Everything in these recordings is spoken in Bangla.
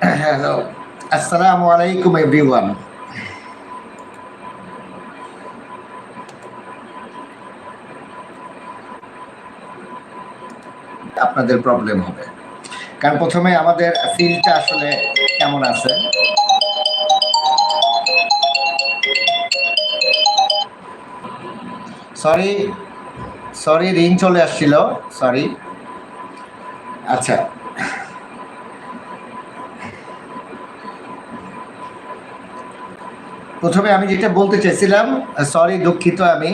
হ্যালো আসসালামু আলাইকুম এভরিওয়ান আপনাদের প্রবলেম হবে। কারণ প্রথমে আমাদের ফিল্ডটা আসলে কেমন আছে? সরি সরি রিং চলে আসছিল। সরি আচ্ছা। প্রথমে আমি যেটা বলতে চাইছিলাম সরি দুঃখিত আমি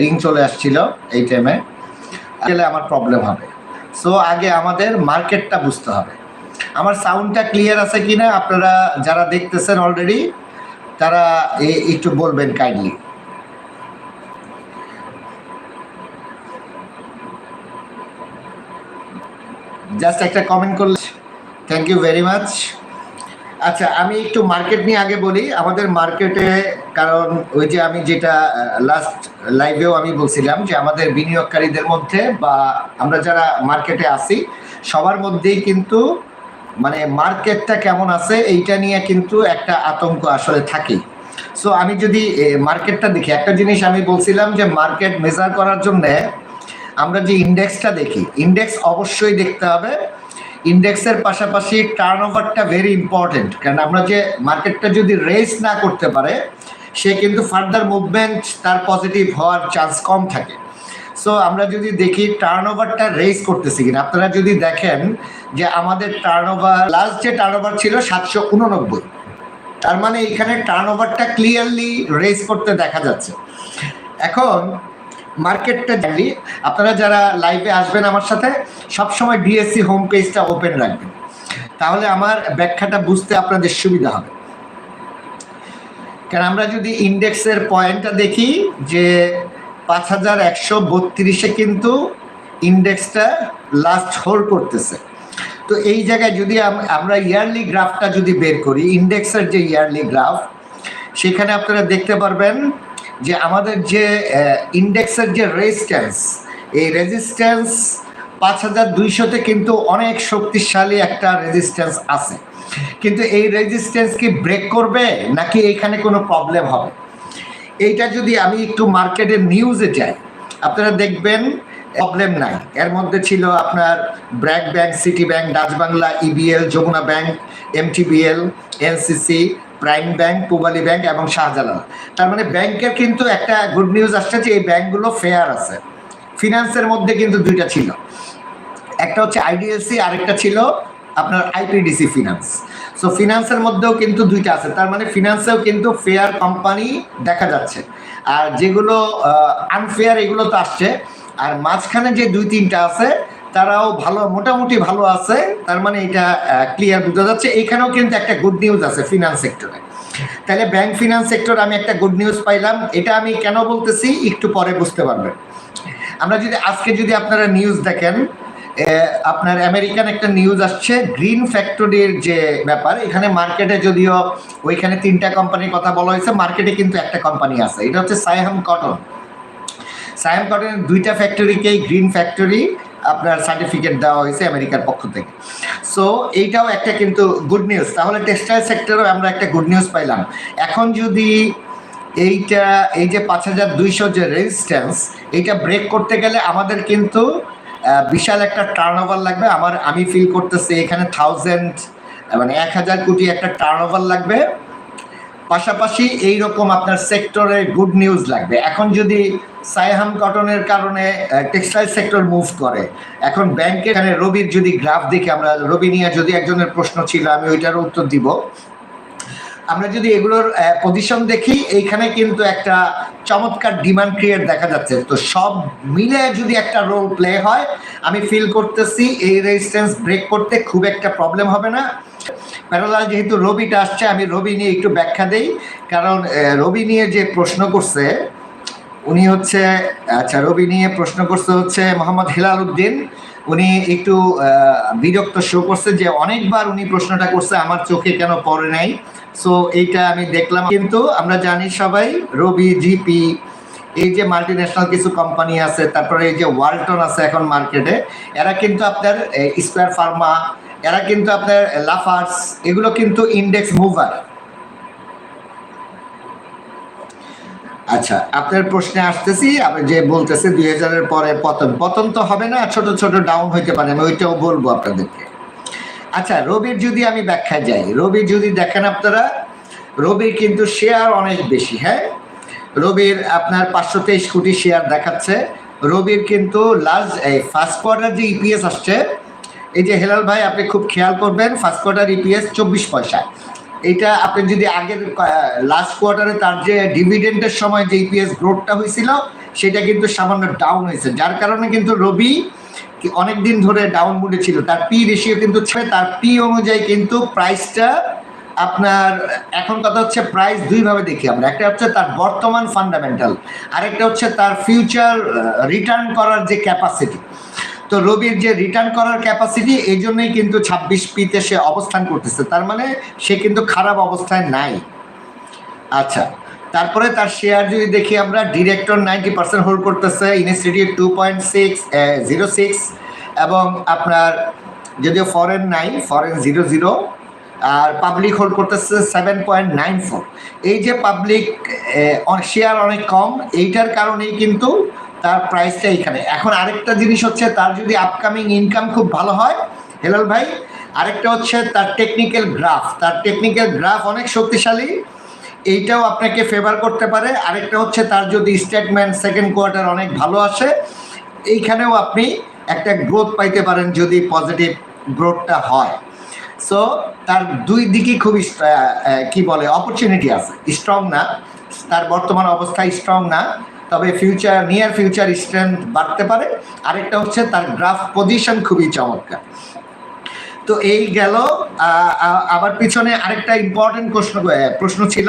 রিং চলে আসছিল এই টাইমে গেলে আমার প্রবলেম হবে। সো আগে আমাদের মার্কেটটা বুঝতে হবে। আমার সাউন্ডটা ক্লিয়ার আছে কি না আপনারা যারা দেখতেছেন অলরেডি তারা একটু বলবেন কাইন্ডলি জাস্ট একটা কমেন্ট করলে থ্যাংক ইউ ভেরি মাচ আচ্ছা আমি একটু মার্কেট নিয়ে আগে বলি। আমাদের মার্কেটে কারণ ওই যে আমি যেটা লাস্ট লাইভেও আমি বলছিলাম যে আমাদের বিনিয়োগকারীদের মধ্যে বা আমরা যারা মার্কেটে আসি সবার মধ্যেই কিন্তু মানে মার্কেটটা কেমন আছে এইটা নিয়ে কিন্তু একটা আতঙ্ক আসলে থাকে সো আমি যদি মার্কেটটা দেখি, একটা জিনিস আমি বলছিলাম যে মার্কেট মেজার করার জন্যে আমরা যে ইন্ডেক্সটা দেখি ইন্ডেক্স অবশ্যই দেখতে হবে। ইন্ডেক্সের পাশাপাশি টার্ন ওভারটা ভেরি ইম্পর্টেন্ট কারণ আমরা যে মার্কেটটা যদি রেস না করতে পারে, সে কিন্তু ফার্দার মুভমেন্ট তার পজিটিভ হওয়ার চান্স কম থাকে। সো আমরা যদি দেখি টার্ন ওভারটা রেস করতেছি কিনা, আপনারা যদি দেখেন যে আমাদের টার্ন ওভার লাস্ট যে টার্ন ওভার ছিল সাতশো উননব্বই, তার মানে এখানে টার্ন ওভারটা ক্লিয়ারলি রেস করতে দেখা যাচ্ছে। এখন মার্কেটটা জানি। আপনারা যারা লাইভে আসবেন আমার সাথে, সবসময় ডিএসসি হোম পেজটা ওপেন রাখবেন। তাহলে আমার ব্যাখ্যাটা বুঝতে আপনাদের সুবিধা হবে। কারণ আমরা যদি ইন্ডেক্সের পয়েন্টটা দেখি, যে পাঁচ হাজার একশো বত্রিশে কিন্তু ইন্ডেক্সটা লাস্ট হোল্ড করতেছে। তো এই জায়গায় যদি আমরা ইয়ারলি গ্রাফটা যদি বের করি ইন্ডেক্সের যে ইয়ারলি গ্রাফ সেখানে আপনারা দেখতে পারবেন যে আমাদের যে ইন্ডেক্সের যে রেজিস্ট্যান্স এই রেজিস্ট্যান্স পাঁচ হাজার দুইশোতে কিন্তু অনেক শক্তিশালী একটা রেজিস্ট্যান্স আছে। কিন্তু এই রেজিস্ট্যান্স কি ব্রেক করবে নাকি এখানে কোনো প্রবলেম হবে? এইটা যদি আমি একটু মার্কেটের নিউজে যাই, আপনারা দেখবেন প্রবলেম নাই। এর মধ্যে ছিল আপনার BRAC bank City bank Dutch Bangla EBL Jamuna bank MTBL NCC Prime bank, Pubali bank এবং শাহজালাল। তার মানে ব্যাংকের কিন্তু একটা গুড নিউজ আসছে যে এই ব্যাংকগুলো ফেয়ার আছে। ফিনান্সের মধ্যে কিন্তু দুইটা ছিল। একটা হচ্ছে আইডিএলসি আরেকটা ছিল আপনার আইপিডিসি ফিনান্স সো ফিনান্সের মধ্যেও কিন্তু দুইটা আছে। তার মানে ফিনান্সেও কিন্তু ফেয়ার কোম্পানি দেখা যাচ্ছে। আর যেগুলো আনফেয়ার এগুলো তো আসছে। আর মাঝখানে যে দুই তিনটা আছে তারাও ভালো, মোটামুটি ভালো আছে। তার মানে এটা ক্লিয়ার বোঝা যাচ্ছে। এখানেও কিন্তু একটা গুড নিউজ আছে ফিনান্স সেক্টরে তাহলে ব্যাংক ফিনান্স সেক্টর আমি একটা গুড নিউজ পাইলাম। এটা আমি কেন বলতেছি একটু পরে বুঝতে পারবেন। আমরা যদি, আজকে যদি আপনারা নিউজ দেখেন আপনার আমেরিকান একটা নিউজ আসছে গ্রিন ফ্যাক্টরির যে ব্যাপার, এখানে মার্কেটে যদিও ওইখানে তিনটা কোম্পানির কথা বলা হয়েছে মার্কেটে কিন্তু একটা কোম্পানি আছে। এটা হচ্ছে সাইহাম কটন সাইহাম কটনের দুইটা ফ্যাক্টরিকেই গ্রিন ফ্যাক্টরি আপনার সার্টিফিকেট দেওয়া হয়েছে আমেরিকার পক্ষ থেকে। সো এইটাও একটা কিন্তু গুড নিউজ তাহলে টেক্সটাইল সেক্টরেও আমরা একটা গুড নিউজ পাইলাম। এখন যদি এইটা, এই যে পাঁচ হাজার দুইশো যে রেজিস্ট্যান্স এইটা ব্রেক করতে গেলে আমাদের কিন্তু বিশাল একটা টার্ন ওভার লাগবে। আমার, আমি ফিল করতেছি এখানে থাউজেন্ড মানে এক হাজার কোটি একটা টার্ন ওভার লাগবে। পাশাপাশি এই রকম আপনার সেক্টরে গুড নিউজ লাগবে। এখন যদি সাইহাম কটনের কারণে টেক্সটাইল সেক্টর মুভ করে, এখন ব্যাংকে এখানে রবির যদি গ্রাফ দেখি আমরা, রবি নিয়ে যদি একজনের প্রশ্ন ছিল, আমি ওইটার উত্তর দিব। আমরা যদি এগুলোর পজিশন দেখি, এইখানে কিন্তু একটা চমৎকার ডিমান্ড ক্রিয়েট দেখা যাচ্ছে। তো সব মিলে যদি একটা রোল প্লে হয়, আমি ফিল করতেছি এই রেজিস্ট্যান্স ব্রেক করতে খুব একটা প্রবলেম হবে না। প্যারালাল যেহেতু রবিটা আসছে, আমি রবি নিয়ে একটু ব্যাখ্যা দেই। কারণ রবি নিয়ে যে প্রশ্ন করছে, উনি হচ্ছে আচ্ছা রবি নিয়ে প্রশ্ন করছে হচ্ছে মোহাম্মদ হেলাল উদ্দিন। উনি একটু বিরক্ত শো করছে যে অনেকবার উনি প্রশ্নটা করছে, আমার চোখে কেন পড়ে নাই। সো এইটা আমি দেখলাম। কিন্তু আমরা জানি সবাই, রবি, জিপি, এই যে মাল্টি ন্যাশনাল কিছু কোম্পানি আছে, তারপরে এই যে ওয়ালটন আছে এখন মার্কেটে এরা কিন্তু আপনার স্কোয়ার ফার্মা এরা কিন্তু আপনার লাফার্স, এগুলো কিন্তু ইন্ডেক্স মুভার আচ্ছা আপনার প্রশ্নে আসতেছি, আমি যে বলতেছি দুই হাজারের পরে পতন পতন তো হবে না, ছোট ছোট ডাউন হইতে পারে, আমি ওইটাও বলব আপনাদেরকে। আচ্ছা রবির যদি আমি ব্যাখ্যা যাই রবি যদি দেখেন আপনারা, রবির কিন্তু শেয়ার অনেক বেশি হ্যাঁ? রবির আপনার পাঁচশো তেইশ কোটি শেয়ার দেখাচ্ছে। রবির কিন্তু লাস্ট এই ফার্স্ট কোয়ার্টার যে ইপিএস আসছে এই যে হেলাল ভাই, আপনি খুব খেয়াল করবেন ফার্স্ট কোয়ার্টার ইপিএস চব্বিশ পয়সা। এটা আপনি যদি আগের লাস্ট কোয়ার্টারে তার যে ডিভিডেন্টের সময় যে ইপিএস গ্রোথটা হয়েছিল, সেটা কিন্তু সামান্য ডাউন হয়েছে। যার কারণে কিন্তু রবি অনেক দিন ধরে ডাউন মুডে ছিল। তার পি রেশিও কিন্তু ছিল তার পি অনুযায়ী কিন্তু প্রাইসটা আপনার, এখন কথা হচ্ছে প্রাইস দুইভাবে দেখি আমরা। একটা হচ্ছে তার বর্তমান ফান্ডামেন্টাল আরেকটা হচ্ছে তার ফিউচার রিটার্ন করার যে ক্যাপাসিটি তো রবির যে রিটার্ন করার ক্যাপাসিটি এই জন্যই কিন্তু ছাব্বিশ পিতে সে অবস্থান করতেছে। তার মানে সে কিন্তু খারাপ অবস্থায় নাই। আচ্ছা তারপরে তার শেয়ার যদি দেখি আমরা ডিরেক্টর নাইনটি পার্সেন্ট হোল্ড করতেছে institute two point six zero six এবং আপনার যদিও ফরেন নাই ফরেন জিরো জিরো আর পাবলিক হোল্ড করতেছে সেভেন পয়েন্ট নাইন ফোর এই যে পাবলিক শেয়ার অনেক কম, এইটার কারণেই কিন্তু তার প্রাইসটা এখানে এখন আরেকটা জিনিস হচ্ছে, তার যদি আপকামিং ইনকাম খুব ভালো হয়, হেলাল ভাই, আরেকটা হচ্ছে তার টেকনিক্যাল গ্রাফ তার টেকনিক্যাল গ্রাফ অনেক শক্তিশালী, এইটাও আপনাকে ফেভার করতে পারে। আরেকটা হচ্ছে, তার যদি স্টেটমেন্ট সেকেন্ড কোয়ার্টার অনেক ভালো আসে, এইখানেও আপনি একটা গ্রোথ পাইতে পারেন যদি পজিটিভ গ্রোথটা হয়। সো তার দুই দিকই খুবই কি বলে অপরচুনিটি আছে। স্ট্রং না, তার বর্তমান অবস্থা স্ট্রং না। তবে ফিউচার নিয়ার ফিউচার স্ট্রেংথ বাড়তে পারে। আরেকটা হচ্ছে তার গ্রাফ পজিশন খুবই চমৎকার। তো এই গেল আবার পিছনে আরেকটা ইম্পর্টেন্ট প্রশ্ন প্রশ্ন ছিল।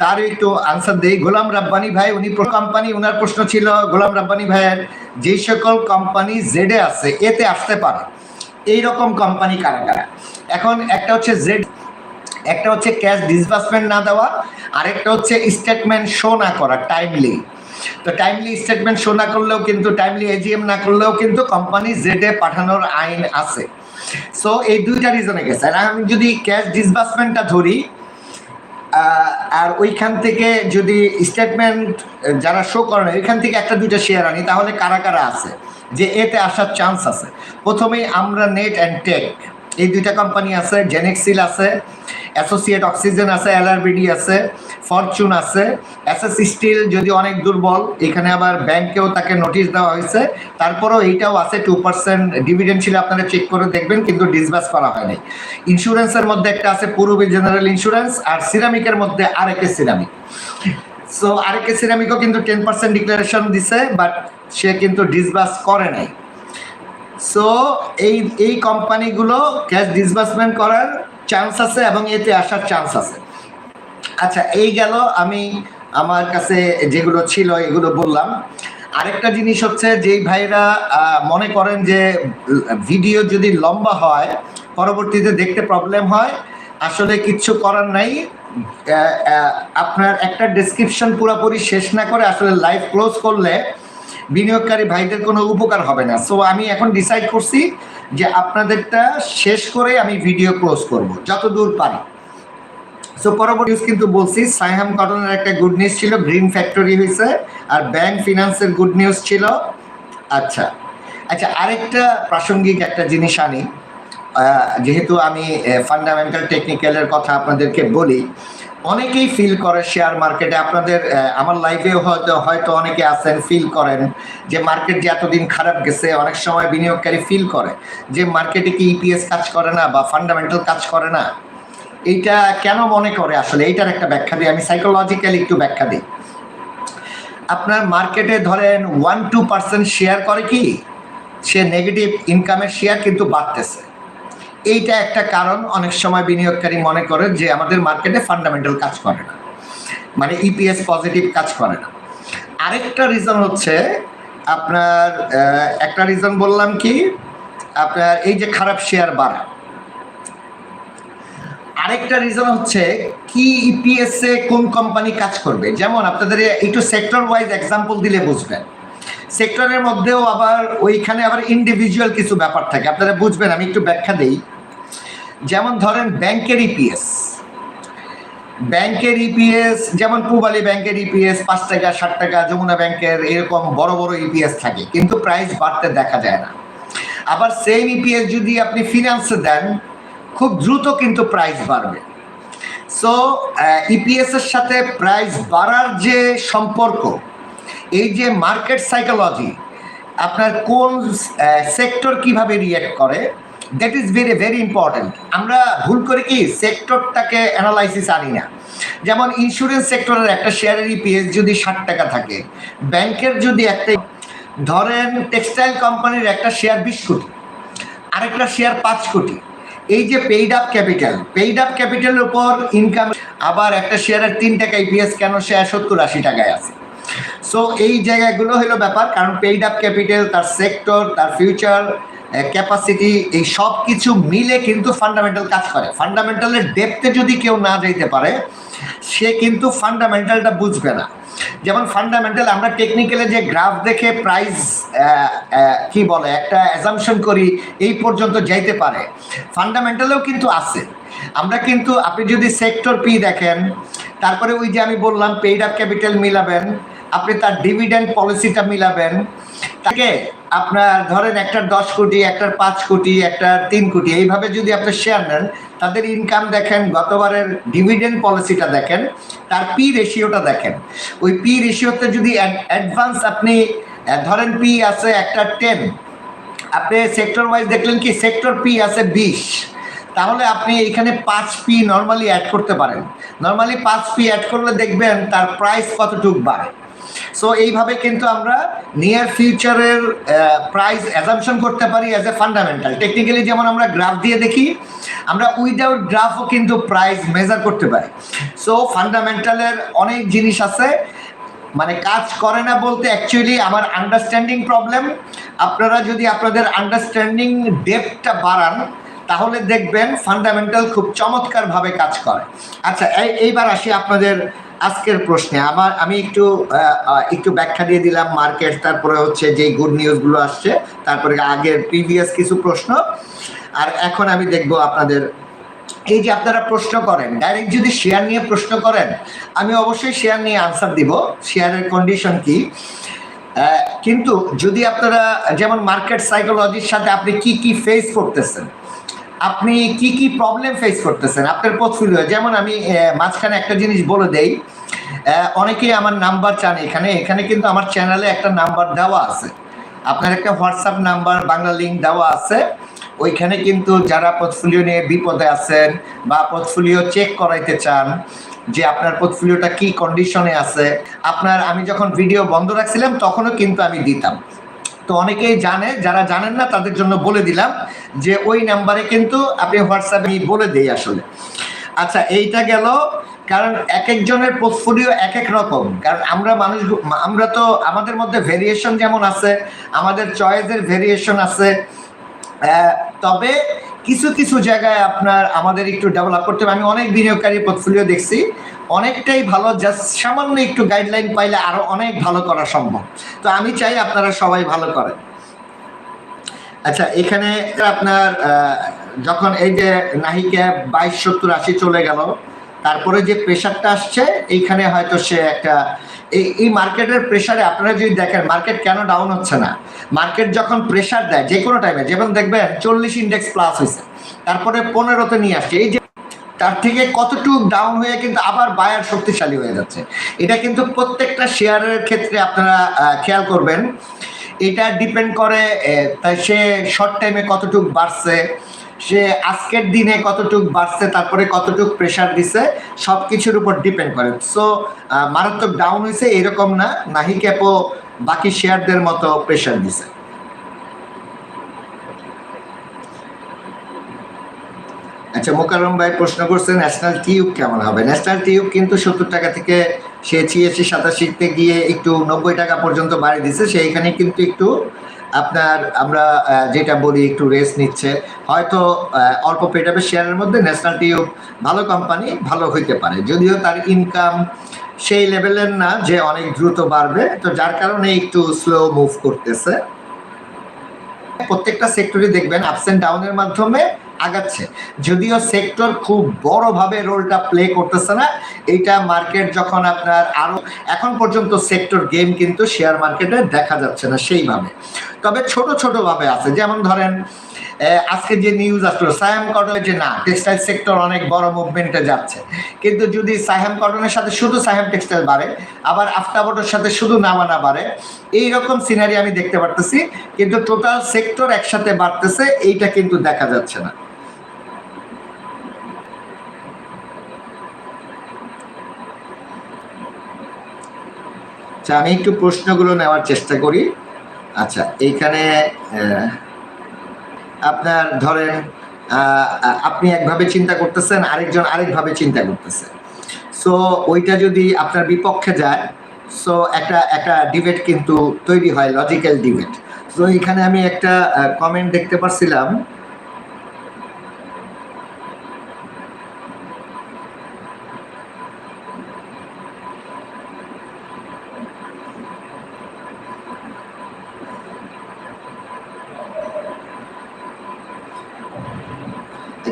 তার একটু আনসার দেই। গোলাম রাব্বানি ভাই, উনি কোম্পানি ওনার প্রশ্ন ছিল, গোলাম রাব্বানি ভাইয়ের যেই সকল কোম্পানি জেডে আছে এতে আসতে পারে। এই রকম কোম্পানি কারা কারা? এখন একটা হচ্ছে জেড একটা হচ্ছে ক্যাশ ডিসবার্সমেন্ট না দেওয়া, আরেকটা হচ্ছে স্টেটমেন্ট শো না করা টাইমলি তো টাইমলি স্টেটমেন্ট শো না করলেও কিন্তু টাইমলি এজিএম না করলেও কিন্তু কোম্পানি জেডে পাঠানোর আইন আছে। সো এই দুইটা রিজনে গেছে। আর আমি যদি ক্যাশ ডিসবার্সমেন্টটা ধরি আর ওইখান থেকে যদি স্টেটমেন্ট যারা শো করে না ওইখান থেকে একটা দুইটা শেয়ার আনি, তাহলে কারা কারা আছে? যে এতে আসার চান্স আছে। প্রথমেই আমরা নেট অ্যান্ড টেক এই দুইটা কোম্পানি আছে জেনেক্সিল আছে অ্যাসোসিয়েট অক্সিজেন আছে এলআরবিডি আছে ফরচুন আছে এসএস স্টিল যদি অনেক দুর্বল, এখানে আবার ব্যাংকেও তাকে নোটিশ দেওয়া হয়েছে। তারপরেও এইটাও আছে টু পার্সেন্ট ডিভিডেন্ড ছিল, আপনারা চেক করে দেখবেন, কিন্তু ডিসবাস করা হয়নি। ইন্স্যুরেন্সের মধ্যে একটা আছে পূর্বী জেনারেল ইন্স্যুরেন্স আর সিরামিকের মধ্যে আরেকে সিরামিক সো আর আরেকে সিরামিকও কিন্তু টেন পার্সেন্ট ডিক্লারেশন দিছে বাট সে কিন্তু ডিসবাস করে নাই। সো এই এই কোম্পানিগুলো ক্যাশ ডিসবার্সমেন্ট করার চান্স আছে এবং এতে আসার চান্স আছে। আচ্ছা এই গেল আমি আমার কাছে যেগুলো ছিল, এগুলো বললাম। আরেকটা জিনিস হচ্ছে যেই ভাইরা মনে করেন যে ভিডিও যদি লম্বা হয়, পরবর্তীতে দেখতে প্রবলেম হয়, আসলে কিচ্ছু করার নাই। আপনার একটা ডিসক্রিপশন পুরোপুরি শেষ না করে আসলে লাইভ ক্লোজ করলে বিনিয়োগকারী ভাইদের কোনো উপকার হবে না। সো আমি এখন ডিসাইড করছি যে আপনাদেরটা শেষ করে আমি ভিডিও ক্লোজ করব যত দূর পারি। সো পরবর্তী নিউজ কিন্তু বলছি, সাইহাম কটনের একটা গুড নিউজ ছিল গ্রিন ফ্যাক্টরি হয়েছে, আর ব্যাংক ফিনান্সের গুড নিউজ ছিল। আচ্ছা আচ্ছা আরেকটা প্রাসঙ্গিক একটা জিনিস আনি। যেহেতু আমি ফান্ডামেন্টাল টেকনিক্যালের কথা আপনাদেরকে বলি অনেকেই ফিল করে শেয়ার মার্কেটে আপনাদের আমার লাইফেও হয়তো হয়তো অনেকে আছেন ফিল করেন যে মার্কেট যে এতদিন খারাপ গেছে, অনেক সময় বিনিয়োগকারী ফিল করে যে মার্কেটে কি ইপিএস কাজ করে না বা ফান্ডামেন্টাল কাজ করে না। এইটা কেন মনে করে আসলে? এইটার একটা ব্যাখ্যা দিই। আমি সাইকোলজিক্যালি একটু ব্যাখ্যা দিই। আপনার মার্কেটে ধরেন ওয়ান টু পার্সেন্ট শেয়ার করে কি? সে নেগেটিভ ইনকামের শেয়ার কিন্তু বাড়তেছে। এইটা একটা কারণ অনেক সময় বিনিয়োগকারী মনে করে যে আমাদের মার্কেটে ফান্ডামেন্টাল কাজ করে না। মানে ইপিএস পজিটিভ কাজ করে না। আরেকটা রিজন হচ্ছে আপনার একটা রিজন বললাম কি, আপনার এই যে খারাপ শেয়ার বাড়া আরেকটা রিজন হচ্ছে কি ইপিএস এ কোন কোম্পানি কাজ করবে? যেমন আপনাদের একটু সেক্টর ওয়াইজ এক্সাম্পল দিলে বুঝবেন। সেক্টরের মধ্যেও আবার ওইখানে আবার ইন্ডিভিজুয়াল কিছু ব্যাপার থাকে। আপনারা বুঝবেন, আমি একটু ব্যাখ্যা দেই। যেমন ধরেন ব্যাংকের ইপিএস ব্যাংকের ইপিএস যেমন পূবালী ব্যাংকের ইপিএস পাঁচ টাকা, ষাট টাকা, যমুনা ব্যাংকের এরকম বড় বড় ইপিএস থাকে, কিন্তু প্রাইস বাড়তে দেখা যায় না। আবার সেম ইপিএস যদি আপনি ফিনান্সে দেন, খুব দ্রুত কিন্তু প্রাইস বাড়বে। সো ইপিএস এর সাথে প্রাইস বাড়ার যে সম্পর্ক, এই যে মার্কেট সাইকোলজি আপনার কোন সেক্টর কীভাবে রিয়েক্ট করে that is very very important আমরা ভুল করে কি সেক্টরটাকে অ্যানালাইসিস আনি না। যেমন ইন্স্যুরেন্স সেক্টরের একটা শেয়ারের ইপিএস যদি ষাট টাকা থাকে ব্যাংকের যদি একটা ধরেন টেক্সটাইল কোম্পানির একটা শেয়ার বিশ কোটি, আরেকটা শেয়ার পাঁচ কোটি। এই যে paid up capital paid up ক্যাপিটালের উপর ইনকাম আবার একটা শেয়ারের তিন টাকা ইপিএস কেন শেয়ার সত্তর আশি টাকায় আছে? সো এই জায়গাগুলো হলো ব্যাপার, কারণ পেইড আপ ক্যাপিটাল তার সেক্টর তার ফিউচার ক্যাপাসিটি এই সব কিছু মিলে কিন্তু ফান্ডামেন্টাল কাজ করে। ফান্ডামেন্টালের ডেপথে যদি কেউ না যাইতে পারে, সে কিন্তু ফান্ডামেন্টালটা বুঝবে না। যেমন ফান্ডামেন্টাল আমরা টেকনিক্যালে যে গ্রাফ দেখে প্রাইস কি বলে, একটা অ্যাজামশন করি, এই পর্যন্ত যাইতে পারে। ফান্ডামেন্টালেও কিন্তু আছে। আমরা কিন্তু, আপনি যদি সেক্টর পি দেখেন, তারপরে ওই যে আমি বললাম পেইড আপ ক্যাপিটাল মিলাবেন আপনি তার ডিভিডেন্ড পলিসিটা মিলাবেন। তাকে আপনার ধরেন একটার দশ কোটি, একটার পাঁচ কোটি, একটার তিন কোটি, এইভাবে যদি আপনি শেয়ার নেন, তাদের ইনকাম দেখেন, গতবারের ডিভিডেন্ড পলিসিটা দেখেন, তার পি রেশিওটা দেখেন। ওই পি রেশিওতে যদি অ্যাডভান্স আপনি ধরেন পি আছে একটা টেন আপনি সেক্টর ওয়াইজ দেখলেন কি সেক্টর পি আছে বিশ, তাহলে আপনি এখানে পাঁচ পি নর্মালি অ্যাড করতে পারেন। নর্মালি পাঁচ পি অ্যাড করলে দেখবেন তার প্রাইস কতটুক বাড়ে। সো এইভাবে কিন্তু আমরা নিয়ার ফিউচারের প্রাইস অ্যাজামশন করতে পারি অ্যাজ এ ফান্ডামেন্টাল টেকনিক্যালি যেমন আমরা গ্রাফ দিয়ে দেখি, আমরা উইদাউট গ্রাফও কিন্তু প্রাইস মেজার করতে পারি। সো ফান্ডামেন্টালের অনেক জিনিস আছে। মানে কাজ করে না বলতে অ্যাকচুয়ালি আমার আন্ডারস্ট্যান্ডিং প্রবলেম আপনারা যদি আপনাদের আন্ডারস্ট্যান্ডিং ডেপটা বাড়ান, তাহলে দেখবেন ফান্ডামেন্টাল খুব চমৎকারভাবে কাজ করে। আচ্ছা এই- এইবার আসি আপনাদের আজকের প্রশ্নে আমার, আমি একটু একটু ব্যাখ্যা দিয়ে দিলাম মার্কেট, তারপরে হচ্ছে যে গুড নিউজগুলো আসছে, তারপরে আগের প্রিভিয়াস কিছু প্রশ্ন। আর এখন আমি দেখব আপনাদের, এই যে আপনারা প্রশ্ন করেন, ডাইরেক্ট যদি শেয়ার নিয়ে প্রশ্ন করেন, আমি অবশ্যই শেয়ার নিয়ে আনসার দিব, শেয়ারের কন্ডিশন কি। কিন্তু যদি আপনারা, যেমন মার্কেট সাইকোলজির সাথে আপনি কি কি ফেস করতেছেন আপনি কি কি প্রবলেম ফেস করতেছেন? আপনার পোর্টফোলিও যেমন আমি মাঝখানে একটা জিনিস বলে দেই। অনেকেই আমার নাম্বার চান এখানে। এখানে কিন্তু আমার চ্যানেলে একটা নাম্বার দেওয়া আছে। আপনার একটা হোয়াটসঅ্যাপ নাম্বার বাংলা লিঙ্ক দেওয়া আছে। ওইখানে কিন্তু যারা পোর্টফোলিও নিয়ে বিপদে আছেন বা পোর্টফোলিও চেক করাইতে চান যে আপনার পোর্টফোলিওটা কি কন্ডিশনে আছে, আপনার, আমি যখন ভিডিও বন্ধ রাখছিলাম, তখনও কিন্তু আমি দিতাম। তো অনেকেই জানে, যারা জানেন না, তাদের জন্য বলে দিলাম যে ওই নাম্বারে কিন্তু আপনি হোয়াটসঅ্যাপে বলে দিই আসলে। আচ্ছা এইটা গেল কারণ এক একজনের পোর্টফোলিও এক এক রকম। কারণ আমরা মানুষ, আমরা তো আমাদের মধ্যে ভেরিয়েশন যেমন আছে, আমাদের চয়েসের ভেরিয়েশন আছে তবে কিছু কিছু জায়গায় আপনার আমাদের একটু ডেভেলপ করতে হবে। আমি অনেক বিনিয়োগকারী পোর্টফোলিও দেখছি। অনেকটাই ভালো জাস্ট সামান্য একটু গাইডলাইন পাইলে আরও অনেক ভালো করা সম্ভব। তো আমি চাই আপনারা সবাই ভালো করেন। আচ্ছা এখানে আপনার যখন এই যে নাহিকে বাইশ, সত্তর, আশি চলে গেল, তারপরে যে প্রেশারটা আসছে, এইখানে হয়তো সে একটা, এই মার্কেটের প্রেশারে আপনারা যদি দেখেন মার্কেট কেন ডাউন হচ্ছে না? মার্কেট যখন প্রেশার দেয়, যে কোনো টাইমে যেমন দেখবেন, চল্লিশ ইন্ডেক্স প্লাস হয়েছে তারপরে পনেরোতে নিয়ে আসছে, এই যে তার থেকে কতটুকু ডাউন হয়ে কিন্তু আবার বায়ার শক্তিশালী হয়ে যাচ্ছে। এটা কিন্তু প্রত্যেকটা শেয়ারের ক্ষেত্রে আপনারা খেয়াল করবেন। এটা ডিপেন্ড করে সে শর্ট টাইমে কতটুকু বাড়ছে, সে আজকের দিনে কতটুক বাড়ছে, তারপরে কতটুক প্রেশার দিছে সব কিছুর উপর ডিপেন্ড করে। সো মারাত্মক ডাউন হয়েছে এরকম না। নাহি ক্যাপও বাকি শেয়ারদের মতো প্রেশার দিছে। আচ্ছা মোকারম ভাই প্রশ্ন করছে ন্যাশনাল টিউব কেমন হবে? ন্যাশনাল টিউব কিন্তু সত্তর টাকা থেকে সে ছিয়াশি সাতাশিতে গিয়ে একটু নব্বই টাকা পর্যন্ত বাড়িয়ে দিচ্ছে সেইখানে কিন্তু একটু আপনার আমরা যেটা বলি একটু রেস্ট নিচ্ছে। হয়তো অল্প পেটাপে শেয়ারের মধ্যে, ন্যাশনাল টিউব ভালো কোম্পানি ভালো হইতে পারে। যদিও তার ইনকাম সেই লেভেলের না, যে অনেক দ্রুত বাড়বে, তো যার কারণে একটু স্লো মুভ করতেছে। প্রত্যেকটা সেক্টরে দেখবেন আপস এন্ড ডাউনের মাধ্যমে আগাচ্ছে। যদিও সেক্টর খুব বড়ভাবে রোলটা প্লে করতেছে না, এইটা মার্কেট যখন আপনার আরও এখন পর্যন্ত সেক্টর গেম কিন্তু শেয়ার মার্কেটে দেখা যাচ্ছে না সেইভাবে। তবে ছোট ছোট ভাবে আছে, যেমন ধরেন আজকে যে নিউজ আসলো, সায়াম কটনের যে না টেক্সটাইল সেক্টর অনেক বড় মুভমেন্টে যাচ্ছে। কিন্তু যদি সায়াম কটনের সাথে শুধু সায়াম টেক্সটাইল বাড়ে, আবার আফতাবটের সাথে শুধু নামানা বাড়ে এই রকম সিনারি আমি দেখতে পারতেছি। কিন্তু টোটাল সেক্টর একসাথে বাড়তেছে, এইটা কিন্তু দেখা যাচ্ছে না। আচ্ছা আমি একটু প্রশ্নগুলো নেওয়ার চেষ্টা করি। আচ্ছা এইখানে আপনার ধরেন আপনি একভাবে চিন্তা করতেছেন, আরেকজন আরেকভাবে চিন্তা করতেছে। সো ওইটা যদি আপনার বিপক্ষে যায় সো একটা একটা ডিবেট কিন্তু তৈরি হয় লজিক্যাল ডিবেট সো এখানে আমি একটা কমেন্ট দেখতে পারছিলাম।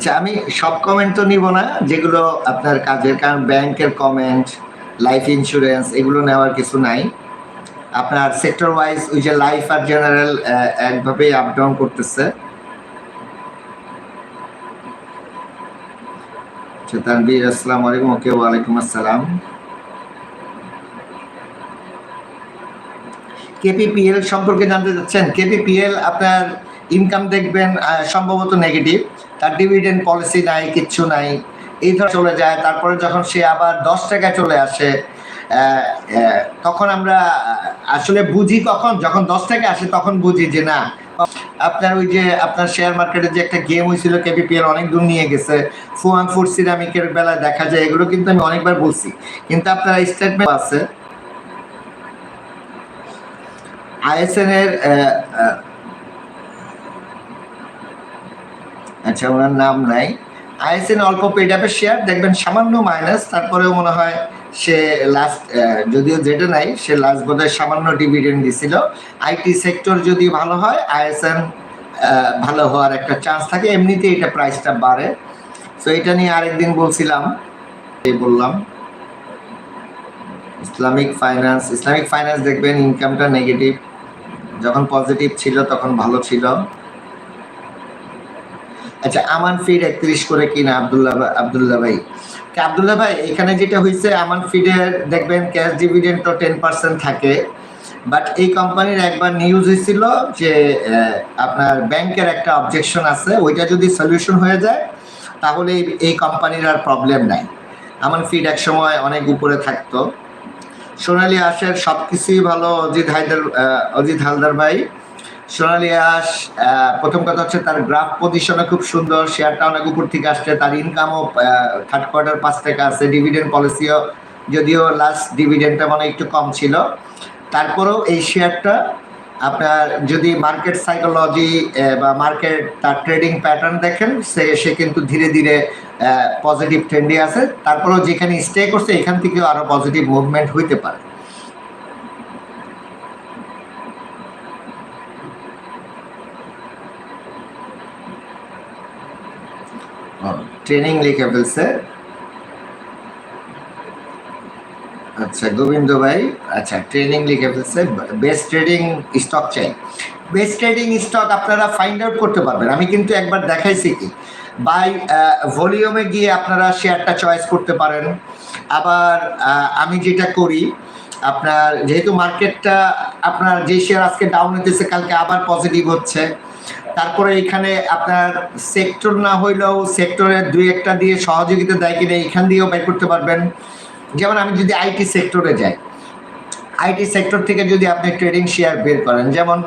আচ্ছা আমি সব কমেন্ট তো নিব না যেগুলো আপনার কাজের কারণ ব্যাংকের কমেন্ট লাইফ ইন্স্যুরেন্স এগুলো নেওয়ার কিছু নাই। আপনার সেক্টর ওয়াইজ ওই যে লাইফ আর জেনারেল একভাবেই আপ ডাউন করতেছে। আচ্ছা, তানভীর আসসালামু আলাইকুম। ওকে ওয়ালাইকুম আসসালাম। কেপিপিএল সম্পর্কে জানতে চাচ্ছেন? কেপিপিএল আপনার ইনকাম দেখবেন সম্ভবত নেগেটিভ তার ডিভিডেন্ড পলিসি নাই, কিচ্ছু নাই, এই ধর চলে যায়। তারপরে যখন সে আবার দশ টাকায় চলে আসে তখন আমরা, আসলে বুঝি কখন? যখন দশ টাকা আসে, তখন বুঝি যে না, আপনার ওই যে, আপনার শেয়ার মার্কেটে যে একটা গেম হয়েছিল কেপিপিএল অনেক দূর নিয়ে গেছে। ফুয়াং ফুড সিরামিকের বেলায় দেখা যায়, এগুলো কিন্তু আমি অনেকবার বলছি। কিন্তু আপনার স্টেটমেন্ট আছে আইএসএন এর আচ্ছা ওনার নাম নাই। আইএসএন অল্প পেড শেয়ার দেখবেন সামান্য মাইনাস তারপরেও মনে হয় সে লাস্ট যদিও যেটা নাই, সে লাস্ট বোধহয় সামান্য ডিভিডেন্ড দিছিল। আইটি সেক্টর যদি ভালো হয়, আইএসএন ভালো হওয়ার একটা চান্স থাকে এমনিতে এটা প্রাইসটা বাড়ে। তো এটা নিয়ে আরেকদিন বলছিলাম এই বললাম, ইসলামিক ফাইন্যান্স ইসলামিক ফাইন্যান্স দেখবেন ইনকামটা নেগেটিভ যখন পজিটিভ ছিল তখন ভালো ছিল। আচ্ছা আমান ফিড একত্রিশ করে কিনা আবদুল্লাহ আবদুল্লাহ ভাই? আবদুল্লাহ ভাই, এখানে যেটা হয়েছে আমান ফিডের দেখবেন ক্যাশ ডিভিডেন্ড তো টেন পার্সেন্ট থাকে। বাট এই কোম্পানির একবার নিউজ হয়েছিল যে আপনার ব্যাংকের একটা অবজেকশন আছে, ওইটা যদি সলিউশন হয়ে যায়, তাহলে এই- কোম্পানির আর প্রবলেম নাই। আমান ফিড এক সময় অনেক উপরে থাকতো। সোনালি আশের সব কিছুই ভালো, অজিত হায়দার অজিত হালদার ভাই। সোনালী আহ, প্রথম কথা হচ্ছে তার গ্রাফ পজিশনে খুব সুন্দর শেয়ারটা অনেক উপর থেকে আসছে তার ইনকামও থার্ড কোয়ার্টার পাঁচ টাকা আছে ডিভিডেন্ড পলিসিও যদিও লাস্ট ডিভিডেন্ডটা মানে একটু কম ছিল। তারপরেও এই শেয়ারটা আপনার যদি মার্কেট সাইকোলজি বা মার্কেট তার ট্রেডিং প্যাটার্ন দেখেন সে সে কিন্তু ধীরে ধীরে পজিটিভ ট্রেন্ডে আছে। তারপরেও যেখানে স্টে করছে এখান থেকেও আরও পজিটিভ মুভমেন্ট হইতে পারে। ট্রেনিং লিখে ফেলছে আচ্ছা গোবিন্দ ভাই আচ্ছা ট্রেনিং লিখে ফেলছে বেস্ট ট্রেডিং স্টক চাই। বেস্ট ট্রেডিং স্টক আপনারা ফাইন্ড আউট করতে পারবেন। আমি কিন্তু একবার দেখাইছি কি। বাই ভলিউমে গিয়ে আপনারা শেয়ারটা চয়েস করতে পারেন। আবার আমি যেটা করি, আপনার, যেহেতু মার্কেটটা আপনার যে শেয়ার আজকে ডাউন হতেছে কালকে আবার পজিটিভ হচ্ছে। তারপরে এখানে আপনার সেক্টর না হইলেও সেক্টরের দুই একটা দিয়ে সহযোগিতা দেয় কিনা এখান দিয়েও বের করতে পারবেন। যেমন আমি যদি আইটি সেক্টরে যাই, আইটি সেক্টর থেকে যদি আপনি ট্রেডিং শেয়ার বের করেন, যেমন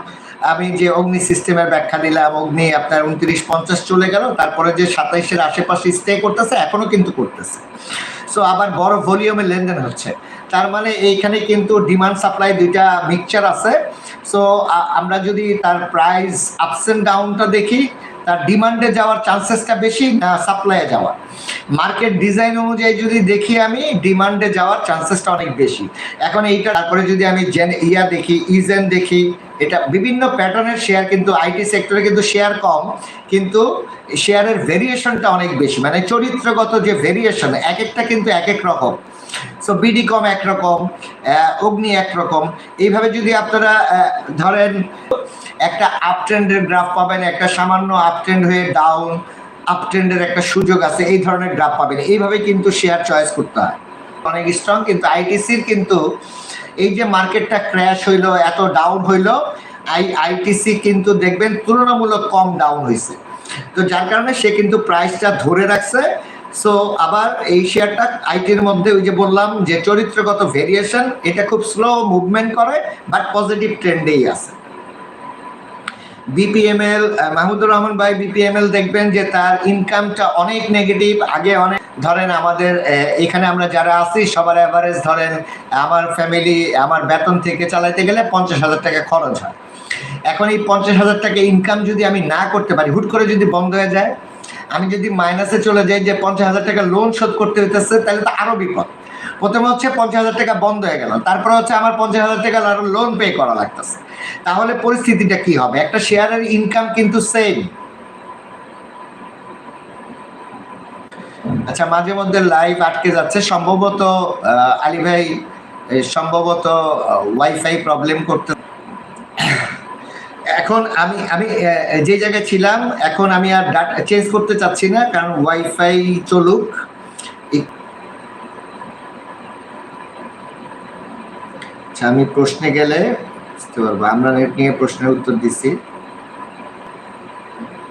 আমি যে অগ্নি সিস্টেমের ব্যাখ্যা দিলাম, অগ্নি আপনার উনত্রিশ পঞ্চাশ চলে গেল, তারপরে যে সাতাইশের আশেপাশে স্টে করতেছে, এখনও কিন্তু করতেছে। সো আবার বড় ভলিউমে লেনদেন হচ্ছে। তার মানে এইখানে কিন্তু ডিমান্ড সাপ্লাই দুইটা মিক্সচার আছে। সো আমরা যদি তার প্রাইস আপস অ্যান্ড ডাউনটা দেখি তার ডিমান্ডে যাওয়ার চান্সেসটা বেশি না সাপ্লাইয়ে যাওয়ার। মার্কেট ডিজাইন অনুযায়ী যদি দেখি আমি, ডিমান্ডে যাওয়ার চান্সেসটা অনেক বেশি। এখন এইটা, তারপরে যদি আমি জেন ইয়া দেখি ইজেন দেখি, এটা বিভিন্ন প্যাটার্নের শেয়ার কিন্তু আইটি সেক্টরে কিন্তু শেয়ার কম, কিন্তু শেয়ারের ভেরিয়েশনটা অনেক বেশি। মানে চরিত্রগত যে ভেরিয়েশন এক একটা কিন্তু এক এক রকম। সো বিডি কম একরকম অগ্নি একরকম এইভাবে যদি আপনারা ধরেন একটা আপ ট্রেন্ডের গ্রাফ পাবেন, একটা সামান্য আপ ট্রেন্ড হয়ে ডাউন আপ ট্রেন্ডের একটা সুযোগ আছে, এই ধরনের গ্রাফ পাবেন। এইভাবে কিন্তু শেয়ার চয়েস করতে হয়। অনেক স্ট্রং কিন্তু আইটিসির কিন্তু এই যে মার্কেটটা ক্র্যাশ হইল, এত ডাউন হইল, আই আইটিসি কিন্তু দেখবেন তুলনামূলক কম ডাউন হয়েছে তো যার কারণে সে কিন্তু প্রাইসটা ধরে রাখছে সো আবার এই শেয়ারটা আইটির মধ্যে ওই যে বললাম যে চরিত্রগত ভেরিয়েশন এটা খুব স্লো মুভমেন্ট করে বাট পজিটিভ ট্রেন্ডেই আছে। বিপিএমএল মাহমুদুর রহমান ভাই বিপিএমএল দেখবেন যে তার ইনকামটা অনেক নেগেটিভ আগে অনেক, ধরেন আমাদের এখানে আমরা যারা আছি, সবার অ্যাভারেজ ধরেন আমার ফ্যামিলি আমার বেতন থেকে চালাইতে গেলে পঞ্চাশ হাজার টাকা খরচ হয়। এখন এই পঞ্চাশ হাজার টাকা ইনকাম যদি আমি না করতে পারি, হুট করে যদি বন্ধ হয়ে যায় আমি যদি মাইনাসে চলে যাই যে পঞ্চাশ হাজার টাকা লোন শোধ করতে হইতেছে, তাহলে তো আরও বিপদ। প্রথমে হচ্ছে পঞ্চাশ হাজার টাকা বন্ধ হয়ে গেল। তারপরে হচ্ছে আমার পঞ্চাশ হাজার টাকা আরও লোন পে করা লাগতেছে। তাহলে পরিস্থিতিটা কি হবে? একটা শেয়ারের ইনকাম কিন্তু সেম আচ্ছা মাঝে মধ্যে লাইভ আটকে যাচ্ছে। সম্ভবত আলী ভাই সম্ভবত ওয়াইফাই প্রবলেম করতে এখন আমি আমি যে জায়গায় ছিলাম, এখন আমি আর ডাটা চেঞ্জ করতে চাচ্ছি না, কারণ ওয়াইফাই চলুক। আচ্ছা আমি প্রশ্নে গেলে বুঝতে পারব। আমরা নেট নিয়ে প্রশ্নের উত্তর দিচ্ছি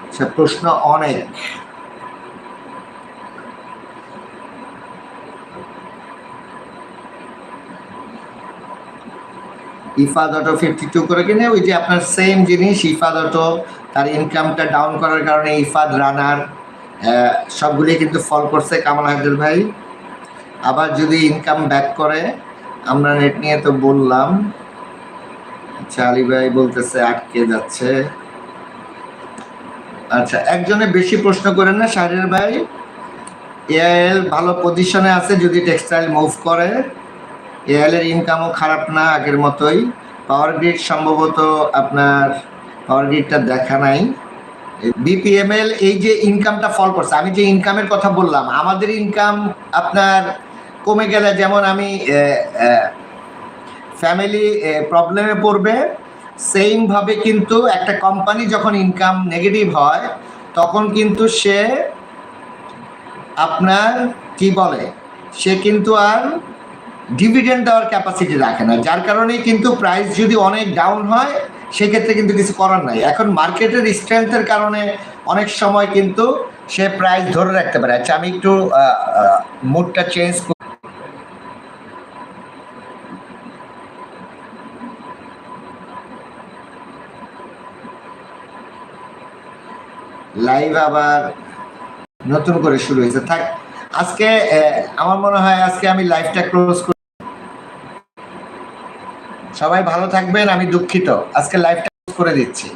আচ্ছা প্রশ্ন অনেক। ইফাদ অটো ফিফটি টু করে কিনে ওই যে আপনার সেম জিনিস ইফাদ অটো তার ইনকামটা ডাউন করার কারণে ইফাদ, রানার সবগুলি কিন্তু ফল করছে কামাল হায়দার ভাই। আবার যদি ইনকাম ব্যাক করে, আমরা নেট নিয়ে তো বললাম আচ্ছা আলী ভাই বলতেছে আটকে যাচ্ছে। আচ্ছা একজনে বেশি প্রশ্ন করেন না, শাহরিয়ার ভাই। এআইএল ভালো পজিশনে আছে, যদি টেক্সটাইল মুভ করে এর ইনকামও খারাপ না আগের মতোই। পাওয়ার গ্রিড সম্ভবত আপনার পাওয়ার গ্রিডটা দেখা নাই। বিপিএমএল এই যে ইনকামটা ফল করছে, আমি যে ইনকামের কথা বললাম, আমাদের ইনকাম আপনার কমে গেলে যেমন আমি ফ্যামিলি প্রবলেমে পড়বে সেইমভাবে কিন্তু একটা কোম্পানি যখন ইনকাম নেগেটিভ হয়, তখন কিন্তু সে আপনার কি বলে, সে কিন্তু আর ডিভিডেন্ড দেওয়ার ক্যাপাসিটি রাখে না। যার কারণে কিন্তু প্রাইস যদি অনেক ডাউন হয়, সেক্ষেত্রে কিন্তু কিছু করার নাই। এখন মার্কেটের স্ট্রেংথের কারণে অনেক সময় কিন্তু সে প্রাইস ধরে রাখতে পারে। আচ্ছা আমি একটু মুডটা চেঞ্জ লাইভ আবার নতুন করে শুরু হয়েছে। থাক, আজকে আমার মনে হয় আজকে আমি লাইভটা ক্লোজ সবাই ভালো থাকবেন আমি দুঃখিত। আজকে লাইভটা করে দিচ্ছি।